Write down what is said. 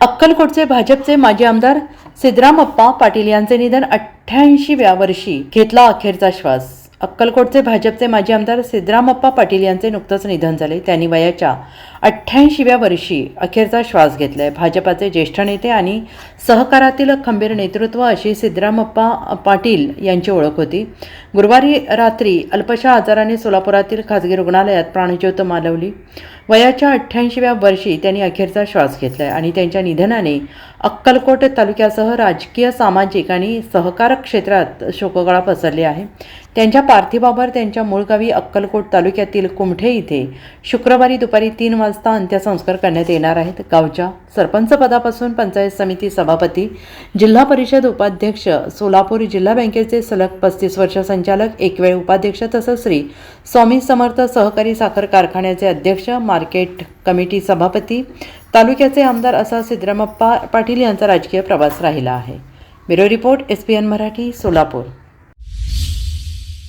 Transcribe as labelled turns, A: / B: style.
A: अक्कलकोटचे भाजपचे माजी आमदार सिद्धरामप्पा पाटील यांचे निधन अठ्ठ्याऐंशीव्या वर्षी घेतला अखेरचा श्वास. अक्कलकोटचे भाजपचे माजी आमदार सिद्धरामप्पा पाटील यांचे नुकतंच निधन झाले. त्यांनी वयाच्या अठ्ठ्याऐंशीव्या वर्षी अखेरचा श्वास घेतलाय. भाजपाचे ज्येष्ठ नेते आणि सहकारातील खंबीर नेतृत्व अशी सिद्धरामप्पा पाटील यांची ओळख होती. गुरुवारी रात्री अल्पशा आजाराने सोलापुरातील खाजगी रुग्णालयात प्राणज्योत मालवली. वयाच्या अठ्ठ्याऐंशीव्या वर्षी त्यांनी अखेरचा श्वास घेतलाय आणि त्यांच्या निधनाने अक्कलकोट तालुक्यासह राजकीय सामाजिक आणि सहकार क्षेत्रात शोकगळा पसरली आहे. त्यांच्या पार्थिवावर त्यांच्या मूळ गावी अक्कलकोट तालुक्यातील कुमठे इथे शुक्रवारी दुपारी तीन वाजता अंत्यसंस्कार करण्यात येणार आहेत. गावच्या सरपंचपदापासून पंचायत समिती सभापती जिल्हा परिषद उपाध्यक्ष सोलापूर जिल्हा बँकेचे सलग पस्तीस वर्ष संचालक एक वेळ उपाध्यक्ष तसंच श्री स्वामी समर्थ सहकारी साखर कारखान्याचे अध्यक्ष मार्केट कमिटी सभापती तालुक्याचे आमदार असा सिद्धरामप्पा पाटील यांचा राजकीय प्रवास राहिला आहे. Bureau report S P N Marathi Solapur.